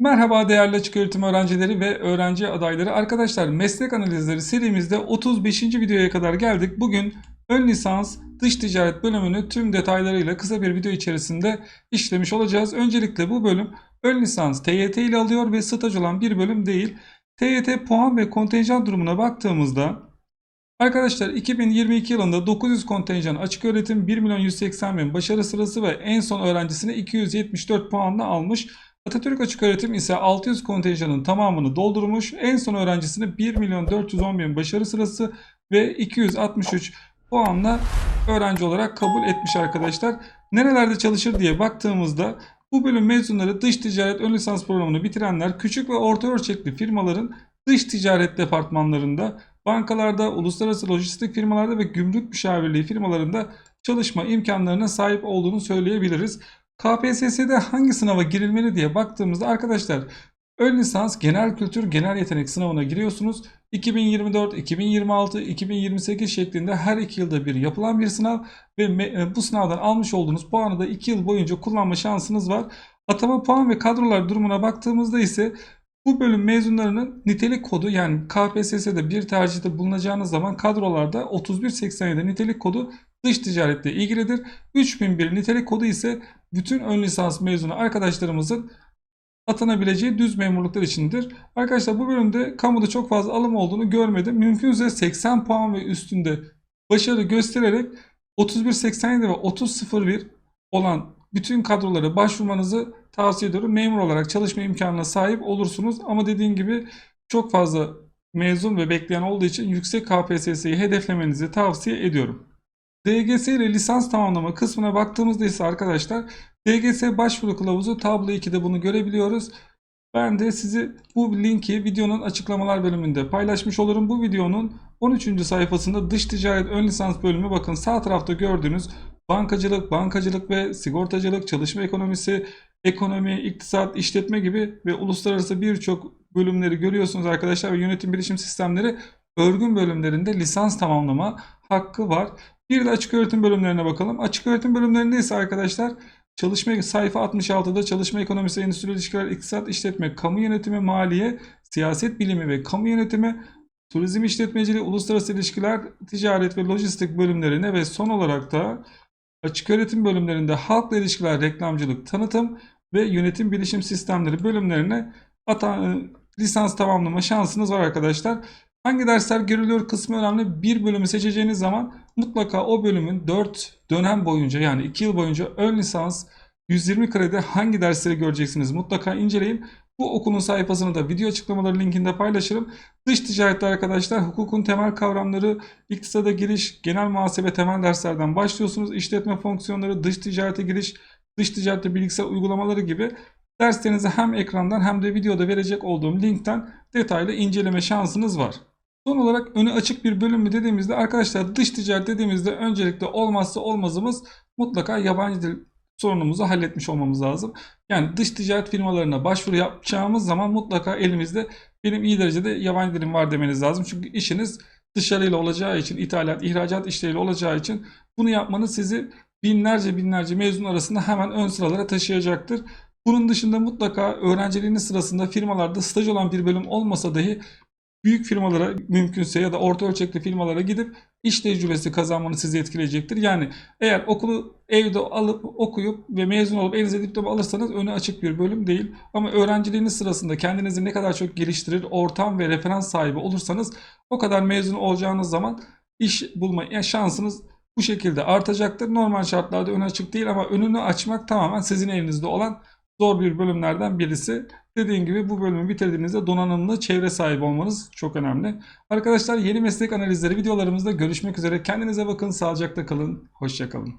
Merhaba değerli açık öğretim öğrencileri ve öğrenci adayları. Arkadaşlar meslek analizleri serimizde 35. videoya kadar geldik. Bugün ön lisans dış ticaret bölümünü tüm detaylarıyla kısa bir video içerisinde işlemiş olacağız. Öncelikle bu bölüm ön lisans TYT ile alıyor ve staj olan bir bölüm değil. TYT puan ve kontenjan durumuna baktığımızda Arkadaşlar 2022 yılında 900 kontenjan açık öğretim 1 milyon 180 bin başarı sırası ve en son öğrencisini 274 puanla almış. Atatürk Açık Öğretim ise 600 kontenjanın tamamını doldurmuş. En son öğrencisini 1 milyon 410 bin başarı sırası ve 263 puanla öğrenci olarak kabul etmiş arkadaşlar. Nerelerde çalışır diye baktığımızda bu bölüm mezunları dış ticaret ön lisans programını bitirenler küçük ve orta ölçekli firmaların dış ticaret departmanlarında, bankalarda, uluslararası lojistik firmalarda ve gümrük müşavirliği firmalarında çalışma imkanlarına sahip olduğunu söyleyebiliriz. KPSS'de hangi sınava girilmeli diye baktığımızda arkadaşlar ön lisans genel kültür genel yetenek sınavına giriyorsunuz. 2024, 2026, 2028 şeklinde her iki yılda bir yapılan bir sınav ve me- bu sınavdan almış olduğunuz puanı da 2 yıl boyunca kullanma şansınız var. Atama puan ve kadrolar durumuna baktığımızda ise bu bölüm mezunlarının nitelik kodu yani KPSS'de bir tercihte bulunacağınız zaman kadrolarda 3187 nitelik kodu dış ticaretle ilgilidir. 3001 nitelik kodu ise bütün ön lisans mezunu arkadaşlarımızın atanabileceği düz memurluklar içindir. Arkadaşlar bu bölümde kamuda çok fazla alım olduğunu görmedim. Mümkünse 80 puan ve üstünde başarı göstererek 31.87 ve 30.01 olan bütün kadrolara başvurmanızı tavsiye ediyorum. Memur olarak çalışma imkanına sahip olursunuz. Ama dediğim gibi çok fazla mezun ve bekleyen olduğu için yüksek KPSS'yi hedeflemenizi tavsiye ediyorum. DGS ile lisans tamamlama kısmına baktığımızda ise arkadaşlar DGS başvuru kılavuzu tablo 2'de bunu görebiliyoruz. Ben de sizi bu linki videonun açıklamalar bölümünde paylaşmış olurum. Bu videonun 13. sayfasında dış ticaret ön lisans bölümü bakın sağ tarafta gördüğünüz bankacılık, bankacılık ve sigortacılık, çalışma ekonomisi, ekonomi, iktisat, işletme gibi ve uluslararası birçok bölümleri görüyorsunuz arkadaşlar ve yönetim bilişim sistemleri örgün bölümlerinde lisans tamamlama hakkı var. Bir de açık öğretim bölümlerine bakalım. Açık öğretim bölümlerinde ise arkadaşlar çalışma sayfa 66'da çalışma ekonomisi, endüstri ilişkiler, iktisat, işletme, kamu yönetimi, maliye, siyaset bilimi ve kamu yönetimi, turizm işletmeciliği, uluslararası ilişkiler, ticaret ve lojistik bölümlerine ve son olarak da açık öğretim bölümlerinde halkla ilişkiler, reklamcılık, tanıtım ve yönetim bilişim sistemleri bölümlerine ata- lisans tamamlama şansınız var arkadaşlar. Hangi dersler görülüyor kısmı önemli. Bir bölümü seçeceğiniz zaman mutlaka o bölümün 4 dönem boyunca yani 2 yıl boyunca ön lisans 120 kredi hangi dersleri göreceksiniz mutlaka inceleyin. Bu okulun sayfasını da video açıklamaları linkinde paylaşırım. Dış ticarette arkadaşlar hukukun temel kavramları, iktisada giriş, genel muhasebe temel derslerden başlıyorsunuz. İşletme fonksiyonları, dış ticarete giriş, dış ticarette bilgisayar uygulamaları gibi derslerinizi hem ekrandan hem de videoda verecek olduğum linkten detaylı inceleme şansınız var. Son olarak önü açık bir bölüm mü dediğimizde arkadaşlar dış ticaret dediğimizde öncelikle olmazsa olmazımız mutlaka yabancı dil sorunumuzu halletmiş olmamız lazım. Yani dış ticaret firmalarına başvuru yapacağımız zaman mutlaka elimizde benim iyi derecede yabancı dilim var demeniz lazım. Çünkü işiniz dışarıyla olacağı için, ithalat, ihracat işleriyle olacağı için bunu yapmanız sizi binlerce binlerce mezun arasında hemen ön sıralara taşıyacaktır. Bunun dışında mutlaka öğrenciliğiniz sırasında firmalarda staj olan bir bölüm olmasa dahi büyük firmalara mümkünse ya da orta ölçekli firmalara gidip iş tecrübesi kazanmanı sizi etkileyecektir. Yani eğer okulu evde alıp okuyup ve mezun olup elinize diploma alırsanız önü açık bir bölüm değil. Ama öğrenciliğiniz sırasında kendinizi ne kadar çok geliştirir, ortam ve referans sahibi olursanız o kadar mezun olacağınız zaman iş bulma şansınız bu şekilde artacaktır. Normal şartlarda önü açık değil ama önünü açmak tamamen sizin elinizde olan zor bir bölümlerden birisi. Dediğim gibi bu bölümü bitirdiğinizde donanımlı çevre sahibi olmanız çok önemli. Arkadaşlar yeni meslek analizleri videolarımızda görüşmek üzere. Kendinize bakın, sağlıcakla kalın, hoşçakalın.